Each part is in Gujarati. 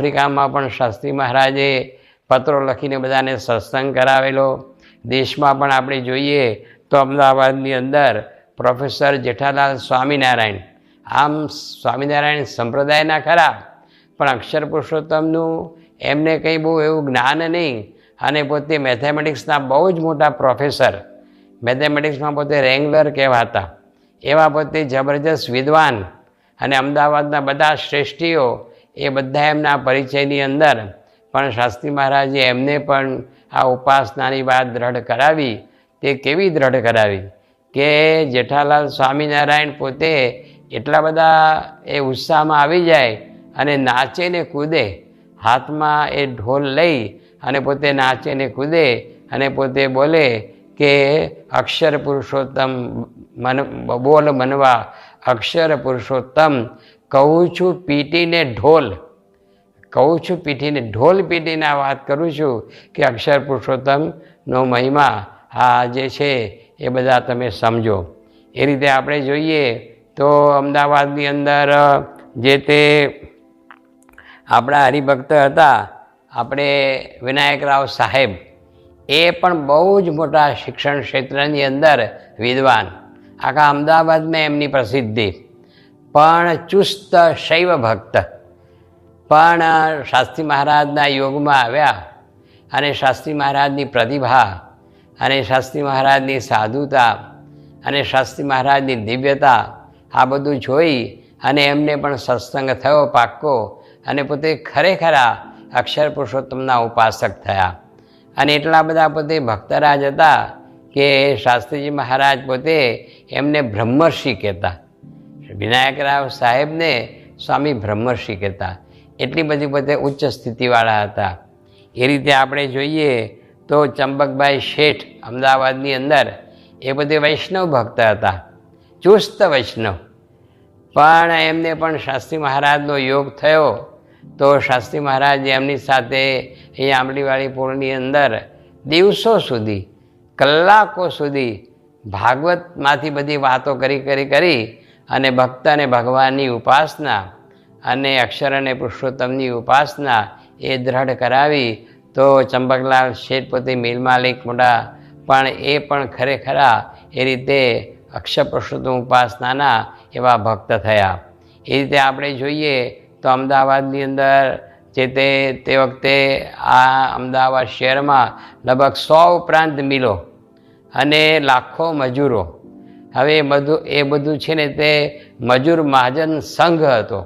આફ્રિકામાં પણ શાસ્ત્રી મહારાજે પત્રો લખીને બધાને સત્સંગ કરાવેલો. દેશમાં પણ આપણે જોઈએ તો અમદાવાદની અંદર પ્રોફેસર જેઠાલાલ સ્વામિનારાયણ. આમ સ્વામિનારાયણ સંપ્રદાયના ખરા, પણ અક્ષર પુરુષોત્તમનું એમને કંઈ બહુ એવું જ્ઞાન નહીં. અને પોતે મેથેમેટિક્સના બહુ જ મોટા પ્રોફેસર. મેથેમેટિક્સમાં પોતે રેંગલર કહેવાતા. એવા પોતે જબરજસ્ત વિદ્વાન. અને અમદાવાદના બધા શ્રેષ્ઠીઓ એ બધા એમના પરિચયની અંદર પણ શાસ્ત્રી મહારાજે એમને પણ આ ઉપાસનાની વાત દ્રઢ કરાવી, તે કેવી દ્રઢ કરાવી કે જેઠાલાલ સ્વામિનારાયણ પોતે એટલા બધા એ ઉત્સાહમાં આવી જાય અને નાચે ને કૂદે, હાથમાં એ ઢોલ લઈ અને પોતે નાચે ને કૂદે અને પોતે બોલે કે અક્ષર પુરુષોત્તમ મન, બોલ મનવા, અક્ષર પુરુષોત્તમ કહું છું પીટીને ઢોલ. કહું છું પીટીને ઢોલ પીટીને આ વાત કરું છું કે અક્ષર પુરુષોત્તમનો મહિમા આ જે છે એ બધા તમે સમજો. એ રીતે આપણે જોઈએ તો અમદાવાદની અંદર જે તે આપણા હરિભક્ત હતા, આપણે વિનાયકરાવ સાહેબ, એ પણ બહુ જ મોટા શિક્ષણ ક્ષેત્રની અંદર વિદ્વાન. આખા અમદાવાદમાં એમની પ્રસિદ્ધિ. પણ ચુસ્ત શૈવ ભક્ત. પણ શાસ્ત્રી મહારાજના યોગમાં આવ્યા અને શાસ્ત્રી મહારાજની પ્રતિભા અને શાસ્ત્રી મહારાજની સાધુતા અને શાસ્ત્રી મહારાજની દિવ્યતા આ બધું જોઈ અને એમને પણ સત્સંગ થયો પાક્કો અને પોતે ખરેખરા અક્ષર પુરુષોત્તમના ઉપાસક થયા. અને એટલા બધા પોતે ભક્તરાજ હતા કે શાસ્ત્રીજી મહારાજ પોતે એમને બ્રહ્મર્ષિ કહેતા. વિનાયકરાવ સાહેબને સ્વામી બ્રહ્મર્ષિ કહેતા. એટલી બધી બધે ઉચ્ચ સ્થિતિવાળા હતા. એ રીતે આપણે જોઈએ તો ચંબકભાઈ શેઠ અમદાવાદની અંદર એ બધે વૈષ્ણવ ભક્ત હતા. ચુસ્ત વૈષ્ણવ. પણ એમને પણ શાસ્ત્રી મહારાજનો યોગ થયો તો શાસ્ત્રી મહારાજ એમની સાથે એ આંબલીવાળી પૂળની અંદર દિવસો સુધી, કલાકો સુધી ભાગવતમાંથી બધી વાતો કરી કરી કરી અને ભક્ત અને ભગવાનની ઉપાસના અને અક્ષર અને પુરુષોત્તમની ઉપાસના એ દ્રઢ કરાવી, તો ચંબકલાલ શેઠ પોતે મિલ માલિક મોટા પણ એ પણ ખરેખરા એ રીતે અક્ષર પુરુષોત્તમ ઉપાસનાના એવા ભક્ત થયા. એ રીતે આપણે જોઈએ તો અમદાવાદની અંદર જે તે તે વખતે આ અમદાવાદ શહેરમાં લગભગ સો ઉપરાંત મિલો અને લાખો મજૂરો હવે એ બધું એ બધું છે ને તે મજૂર મહાજન સંઘ હતો.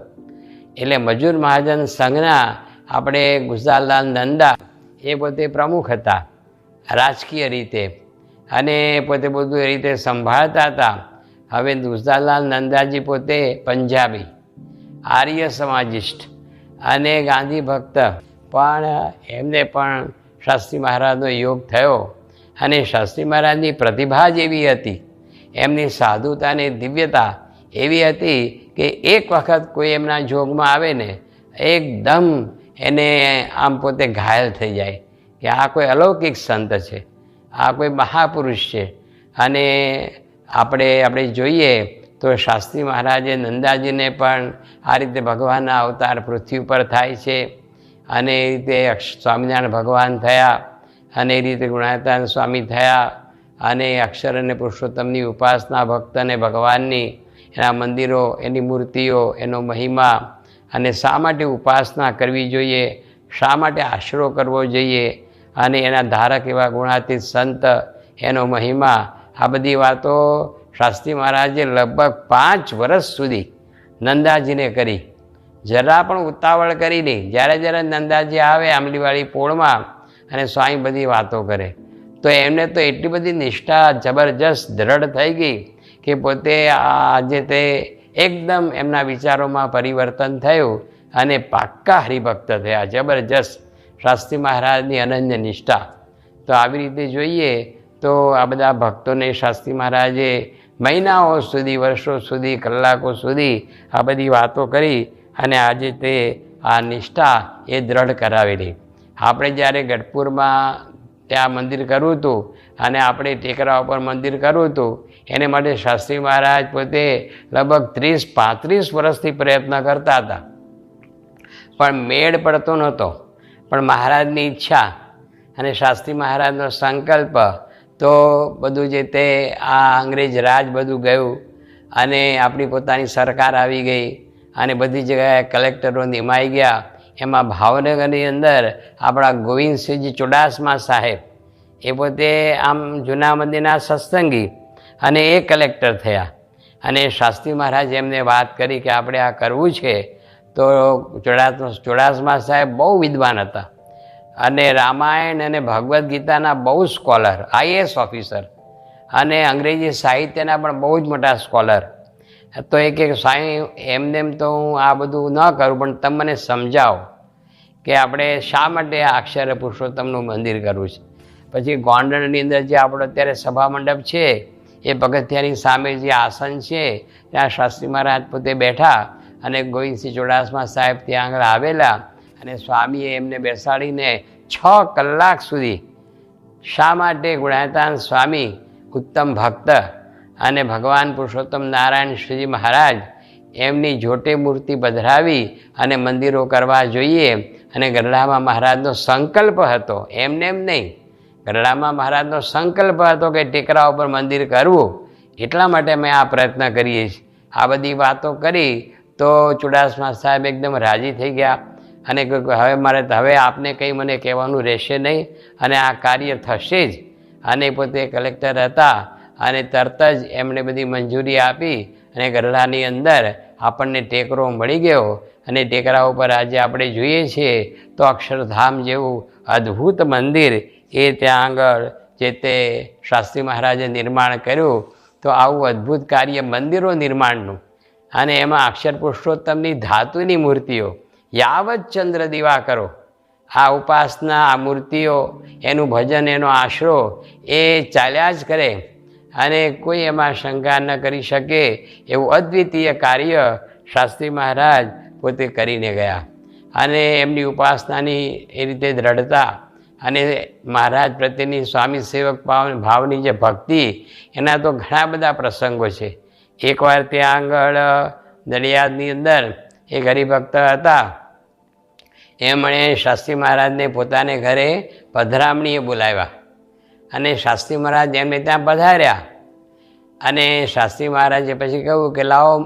એટલે મજૂર મહાજન સંઘના આપણે ગુજારલાલ નંદા એ પોતે પ્રમુખ હતા, રાજકીય રીતે. અને પોતે બધું એ રીતે સંભાળતા હતા. હવે ગુજારલાલ નંદાજી પોતે પંજાબી, આર્ય સમાજિષ્ટ અને ગાંધી ભક્ત. પણ એમને પણ શાસ્ત્રી મહારાજનો યોગ થયો અને શાસ્ત્રી મહારાજની પ્રતિભા જ એવી હતી. એમની સાધુતાની દિવ્યતા એવી હતી કે એક વખત કોઈ એમના જોગમાં આવે ને, એકદમ એને આમ પોતે ઘાયલ થઈ જાય કે આ કોઈ અલૌકિક સંત છે, આ કોઈ મહાપુરુષ છે. અને આપણે આપણે જોઈએ તો શાસ્ત્રી મહારાજે નંદાજીને પણ આ રીતે ભગવાનના અવતાર પૃથ્વી ઉપર થાય છે અને એ રીતે સ્વામિનારાયણ ભગવાન થયા અને એ રીતે ગુણાતાન સ્વામી થયા. અને અક્ષર અને પુરુષોત્તમની ઉપાસના ભક્ત અને ભગવાનની એના મંદિરો, એની મૂર્તિઓ, એનો મહિમા અને શા માટે ઉપાસના કરવી જોઈએ, શા માટે આશરો કરવો જોઈએ અને એના ધારક એવા ગુણાતીત સંત, એનો મહિમા, આ બધી વાતો શાસ્ત્રી મહારાજે લગભગ પાંચ વર્ષ સુધી નંદાજીને કરી. જરા પણ ઉતાવળ કરી નહીં. જ્યારે જ્યારે નંદાજી આવે આંબલીવાળી પોળમાં અને સ્વામી બધી વાતો કરે. તો એમને તો એટલી બધી નિષ્ઠા, જબરજસ્ત, દ્રઢ થઈ ગઈ કે પોતે આજે તે એકદમ એમના વિચારોમાં પરિવર્તન થયું અને પાક્કા હરિભક્ત થયા, જબરજસ્ત. શાસ્ત્રી મહારાજની અનન્ય નિષ્ઠા. તો આવી રીતે જોઈએ તો આ બધા ભક્તોને શાસ્ત્રી મહારાજે મહિનાઓ સુધી, વર્ષો સુધી, કલાકો સુધી આ બધી વાતો કરી અને આજે તે આ નિષ્ઠા એ દ્રઢ કરાવેલી. આપણે જ્યારે ગઢપુરમાં ત્યાં મંદિર કરવું હતું અને આપણે ટેકરા ઉપર મંદિર કરવું હતું એને માટે શાસ્ત્રી મહારાજ પોતે લગભગ ત્રીસ, પાંત્રીસ વર્ષથી પ્રયત્ન કરતા હતા. પણ મેળ પડતો નહોતો. પણ મહારાજની ઈચ્છા અને શાસ્ત્રી મહારાજનો સંકલ્પ તો બધું જે તે આ અંગ્રેજ રાજ બધું ગયું અને આપણી પોતાની સરકાર આવી ગઈ અને બધી જગ્યાએ કલેક્ટરો નિમાઈ ગયા. એમાં ભાવનગરની અંદર આપણા ગોવિંદસિંહજી ચુડાસમા સાહેબ, એ પોતે આમ જૂના મંદિરના સત્સંગી અને એ કલેક્ટર થયા. અને શાસ્ત્રી મહારાજ એમને વાત કરી કે આપણે આ કરવું છે, તો ચુડાસમા ચુડાસમા સાહેબ બહુ વિદ્વાન હતા. અને રામાયણ અને ભગવદ્ ગીતાના બહુ સ્કોલર, આઈએએસ ઓફિસર. અને અંગ્રેજી સાહિત્યના પણ બહુ જ મોટા સ્કોલર. તો એક એક સાંઈ એમને એમ તો હું આ બધું ન કરું, પણ તમે મને સમજાવો કે આપણે શા માટે આ અક્ષર પુરુષોત્તમનું મંદિર કરવું છે? પછી ગોંડલની અંદર જે આપણો અત્યારે સભા મંડપ છે, એ પગથિયાની સામે જે આસન છે, ત્યાં શાસ્ત્રી મહારાજ પોતે બેઠા અને ગોવિંદસિંહ ચોડાસમા સાહેબ ત્યાં આગળ આવેલા અને સ્વામીએ એમને બેસાડીને છ કલાક સુધી શા માટે ગુણાતાન સ્વામી ઉત્તમ ભક્ત અને ભગવાન પુરુષોત્તમ નારાયણ શ્રીજી મહારાજ એમની જોટે મૂર્તિ પધરાવી અને મંદિરો કરવા જોઈએ. અને ગરડામાં મહારાજનો સંકલ્પ હતો. એમને એમ નહીં. ગરડામાં મહારાજનો સંકલ્પ હતો કે ટેકરા ઉપર મંદિર કરવું. એટલા માટે અમે આ પ્રયત્ન કરીએ છીએ. આ બધી વાતો કરી તો ચુડાસમા સાહેબ એકદમ રાજી થઈ ગયા. અને હવે મારે હવે આપને કંઈ મને કહેવાનું રહેશે નહીં. અને આ કાર્ય થશે જ. અને પોતે કલેક્ટર હતા. અને તરત જ એમણે બધી મંજૂરી આપી અને ગરડાની અંદર આપણને ટેકરો મળી ગયો. અને ટેકરા ઉપર આજે આપણે જોઈએ છીએ તો અક્ષરધામ જેવું અદ્ભુત મંદિર એ ત્યાં આગળ જે તે શાસ્ત્રી મહારાજે નિર્માણ કર્યું. તો આવું અદ્ભુત કાર્ય મંદિરો નિર્માણનું. અને એમાં અક્ષર પુરુષોત્તમની ધાતુની મૂર્તિઓ, યાવત ચંદ્ર દીવા કરો આ ઉપાસના આ મૂર્તિઓ, એનું ભજન, એનો આશરો એ ચાલ્યા જ કરે. અને કોઈ એમાં શંકા ન કરી શકે એવું અદ્વિતીય કાર્ય શાસ્ત્રી મહારાજ પોતે કરીને ગયા. અને એમની ઉપાસનાની એ રીતે દ્રઢતા અને મહારાજ પ્રત્યેની સ્વામી સેવક ભાવ, ભાવની જે ભક્તિ, એના તો ઘણા બધા પ્રસંગો છે. એકવાર ત્યાં આગળ નડિયાદની અંદર એક હરિભક્ત હતા. એમણે શાસ્ત્રી મહારાજને પોતાને ઘરે પધરામણીએ બોલાવ્યા. અને શાસ્ત્રી મહારાજ એમને ત્યાં પધાર્યા. અને શાસ્ત્રી મહારાજે પછી કહ્યું કે, લાવો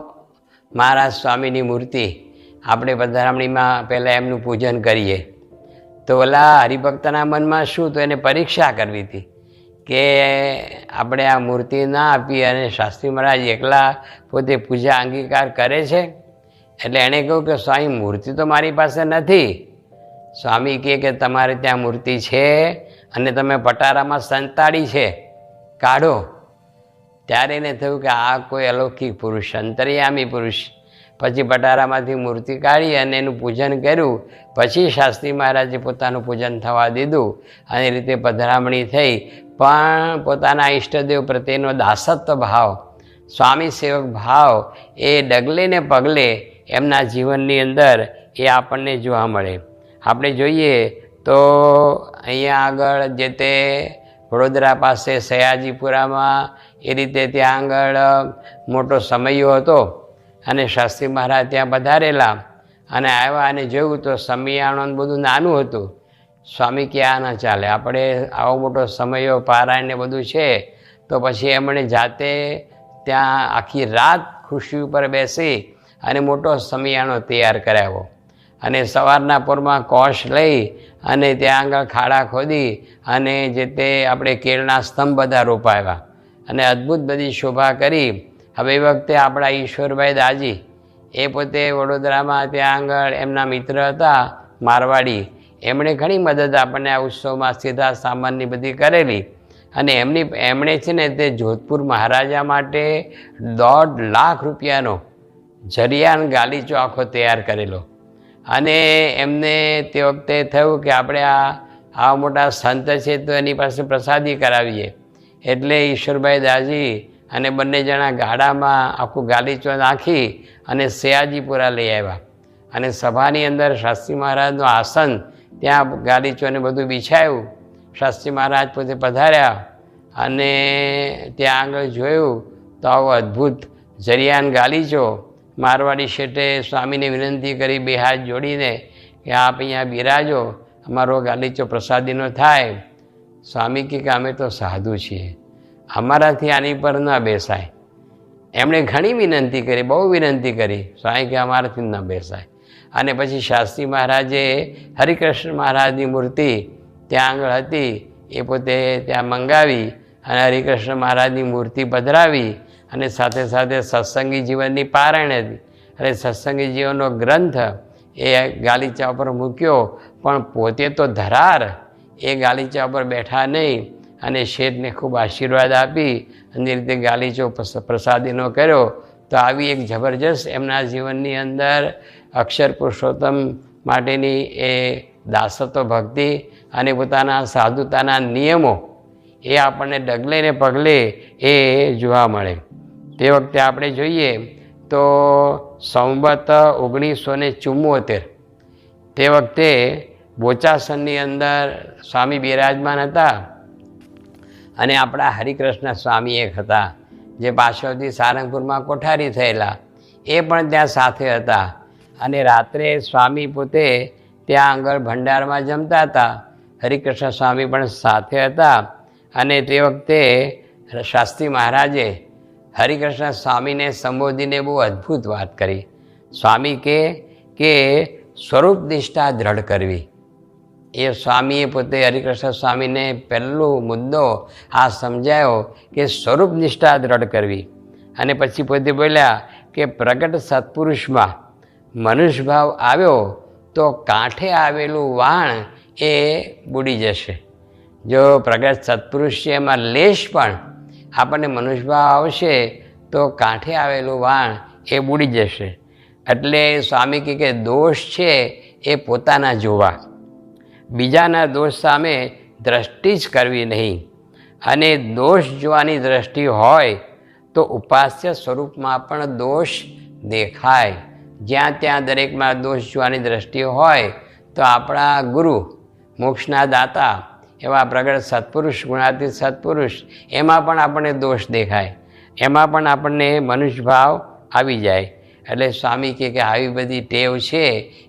મહારાજ સ્વામીની મૂર્તિ. આપણે પધરામણીમાં પહેલાં એમનું પૂજન કરીએ. તો ઓલા હરિભક્તના મનમાં શું તો એને પરીક્ષા કરવી હતી કે આપણે આ મૂર્તિ ના આપીએ અને શાસ્ત્રી મહારાજ એકલા પોતે પૂજા અંગીકાર કરે છે? એટલે એણે કહ્યું કે, સ્વામી, મૂર્તિ તો મારી પાસે નથી. સ્વામી કહે કે, તમારે ત્યાં મૂર્તિ છે. અને તમે પટારામાં સંતાડી છે, કાઢો. ત્યારે એને થયું કે આ કોઈ અલૌકિક પુરુષ, અંતર્યામી પુરુષ. પછી પટારામાંથી મૂર્તિ કાઢી અને એનું પૂજન કર્યું. પછી શાસ્ત્રી મહારાજે પોતાનું પૂજન થવા દીધું. અને એ રીતે પધરામણી થઈ. પણ પોતાના ઈષ્ટદેવ પ્રત્યેનો દાસત્વ ભાવ, સ્વામી સેવક ભાવ એ ડગલે ને પગલે એમના જીવનની અંદર એ આપણને જોવા મળે. આપણે જોઈએ તો અહીંયા આગળ જે તે વડોદરા પાસે સયાજીપુરામાં એ રીતે ત્યાં આગળ મોટો સમયો હતો અને શાસ્ત્રી મહારાજ ત્યાં પધારેલા અને આવ્યા અને જોયું તો સમિયાણો બધું નાનું હતું. સ્વામી ક્યાં ના ચાલે? આપણે આવો મોટો સમયો, પારાયણ ને બધું છે, તો પછી એમણે જાતે ત્યાં આખી રાત ખુરશી ઉપર બેસી અને મોટો સમિયાણો તૈયાર કરાવ્યો. અને સવારના પોરમાં કોષ લઈ અને ત્યાં આગળ ખાડા ખોદી અને જે તે આપણે કેળના સ્તંભ બધા રોપાવ્યા. અને અદ્ભુત બધી શોભા કરી. હવે એ વખતે આપણા ઈશ્વરભાઈ દાજી, એ પોતે વડોદરામાં ત્યાં આગળ એમના મિત્ર હતા, મારવાડી. એમણે ઘણી મદદ આપણને આ ઉત્સવમાં સીધા સામાનની બધી કરેલી. અને એમની, એમણે છે ને તે જોધપુર મહારાજા માટે દોઢ લાખ રૂપિયાનો જરિયાન ગાલીચો આખો તૈયાર કરેલો. અને એમને તે વખતે થયું કે આપણે આ આવા મોટા સંત છે તો એની પાસે પ્રસાદી કરાવીએ. એટલે ઈશ્વરભાઈ દાજી અને બંને જણા ગાડામાં આખું ગાલીચો નાખી અને સયાજીપુરા લઈ આવ્યા. અને સભાની અંદર શાસ્ત્રી મહારાજનું આસન ત્યાં ગાલીચોને બધું બિછાયું. શાસ્ત્રી મહારાજ પોતે પધાર્યા અને ત્યાં આગળ જોયું તો આવો અદ્ભુત જરિયાન ગાલીચો મારવાડી શેઠે સ્વામીને વિનંતી કરી બે હાથ જોડીને કે આપ અહીંયા બિરાજો, અમારો ગાલીચો પ્રસાદીનો થાય. સ્વામી કે અમે તો સાધુ છીએ. અમારાથી આની પર ન બેસાય. એમણે ઘણી વિનંતી કરી, બહુ વિનંતી કરી. સ્વામી કે અમારાથી ન બેસાય. અને પછી શાસ્ત્રી મહારાજે હરિકૃષ્ણ મહારાજની મૂર્તિ ત્યાં આગળ હતી, એ પોતે ત્યાં મંગાવી અને હરિકૃષ્ણ મહારાજની મૂર્તિ પધરાવી અને સાથે સાથે સત્સંગી જીવનની પારાયણ હતી અને સત્સંગી જીવનનો ગ્રંથ એ ગાલીચા ઉપર મૂક્યો, પણ પોતે તો ધરાર. એ ગાલીચા ઉપર બેઠા નહીં અને શેઠને ખૂબ આશીર્વાદ આપી અને રીતે ગાલીચો પ્રસાદીનો કર્યો. તો આવી એક જબરજસ્ત એમના જીવનની અંદર અક્ષર પુરુષોત્તમ માટેની એ દાસત્વ ભક્તિ અને પોતાના સાધુતાના નિયમો એ આપણને ડગલે ને પગલે એ જોવા મળે. તે વખતે આપણે જોઈએ તો સંવત ઓગણીસો ને ચુમ્મોતેર તે વખતે બોચાસનની અંદર સ્વામી બિરાજમાન હતા અને આપણા હરિકૃષ્ણ સ્વામી એક હતા, જે પાછળથી સારંગપુરમાં કોઠારી થયેલા. એ પણ ત્યાં સાથે હતા અને રાત્રે સ્વામી પોતે ત્યાં આગળ ભંડારમાં જમતા હતા. હરિકૃષ્ણ સ્વામી પણ સાથે હતા અને તે વખતે શાસ્ત્રી મહારાજે હરિકૃષ્ણ સ્વામીને સંબોધીને બહુ અદ્ભુત વાત કરી. સ્વામી કે કે સ્વરૂપ નિષ્ઠા દ્રઢ કરવી. એ સ્વામીએ પોતે હરિકૃષ્ણ સ્વામીને પહેલો મુદ્દો આ સમજાયો કે સ્વરૂપ નિષ્ઠા દ્રઢ કરવી. અને પછી પોતે બોલ્યા કે પ્રગટ સત્પુરુષમાં મનુષ્યભાવ આવ્યો તો કાંઠે આવેલું વાણ એ બુડી જશે. જો પ્રગટ સત્પુરુષ છે, એમાં લેશ પણ આપણને મનુષ્યભાવ આવશે તો કાંઠે આવેલું વાણ એ બુડી જશે. એટલે સ્વામી કે દોષ છે એ પોતાના જોવા. બીજાના દોષ સામે દ્રષ્ટિ જ કરવી નહીં. અને દોષ જોવાની દ્રષ્ટિ હોય તો ઉપાસ્ય સ્વરૂપમાં પણ દોષ દેખાય. જ્યાં ત્યાં દરેકમાં દોષ જોવાની દ્રષ્ટિ હોય તો આપણા ગુરુ, મોક્ષના દાતા એવા પ્રગટ સત્પુરુષ, ગુણાતીત સત્પુરુષ, એમાં પણ આપણને દોષ દેખાય. એમાં પણ આપણને મનુષ્યભાવ આવી જાય. એટલે સ્વામી કહે કે આવી બધી ટેવ છે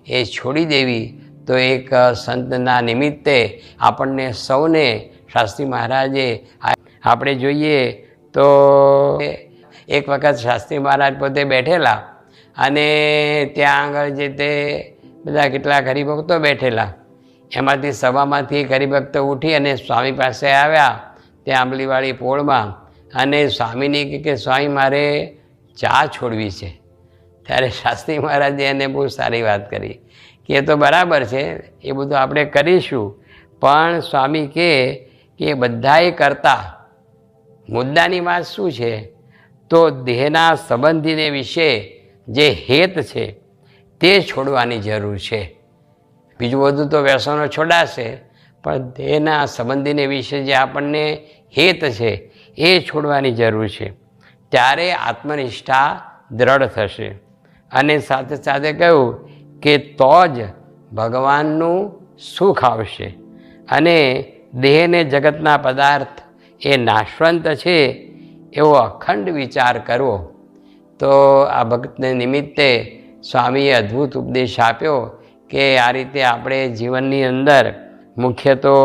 એ છોડી દેવી તો એક સંતના નિમિત્તે આપણને સૌને શાસ્ત્રી મહારાજે આપણે જોઈએ તો એક વખત શાસ્ત્રી મહારાજ પોતે બેઠેલા અને ત્યાં આગળ જે તે બધા કેટલાક હરિભક્તો બેઠેલા. એમાંથી સભામાંથી એક હરિભક્ત ઉઠી અને સ્વામી પાસે આવ્યા. તે આંબલીવાળી પોળમાં અને સ્વામીને કહે કે સ્વામી મારે ચા છોડવી છે. ત્યારે શાસ્ત્રી મહારાજે એને બહુ સારી વાત કરી કે એ તો બરાબર છે, એ બધું આપણે કરીશું. પણ સ્વામી કહે કે બધાએ કરતા મુદ્દાની વાત શું છે? તો દેહના સંબંધીને વિશે જે હેત છે તે છોડવાની જરૂર છે. બીજું બધું તો વ્યસનો છોડાશે, પણ દેહના સંબંધીને વિશે જે આપણને હેત છે, એ છોડવાની જરૂર છે. ત્યારે આત્મનિષ્ઠા દ્રઢ થશે. અને સાથે સાથે કહ્યું કે તો જ ભગવાનનું સુખ આવશે. અને દેહને જગતના પદાર્થ એ નાશવંત છે એવો અખંડ વિચાર કરવો. તો આ ભક્તને નિમિત્તે સ્વામીએ અદ્ભુત ઉપદેશ આપ્યો કે આ રીતે આપણે જીવનની અંદર મુખ્ય તો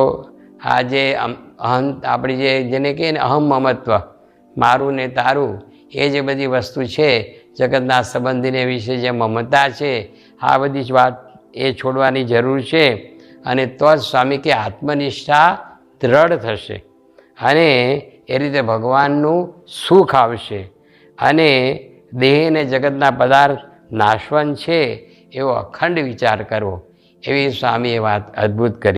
આ જે અહં, આપણી જે જેને કહીએ ને અહમ મમત્વ મારું ને તારું, એ જે બધી વસ્તુ છે, જગતના સંબંધીને વિશે જે મમતા છે, આ બધી જ વાત એ છોડવાની જરૂર છે અને તો જ સ્વામી કે આત્મનિષ્ઠા દ્રઢ થશે અને એ રીતે ભગવાનનું સુખ આવશે અને દેહ અને જગતના પદાર્થ નાશવંત છે એવો અખંડ વિચાર કરવો. એવી સ્વામીએ વાત અદ્ભુત કરી.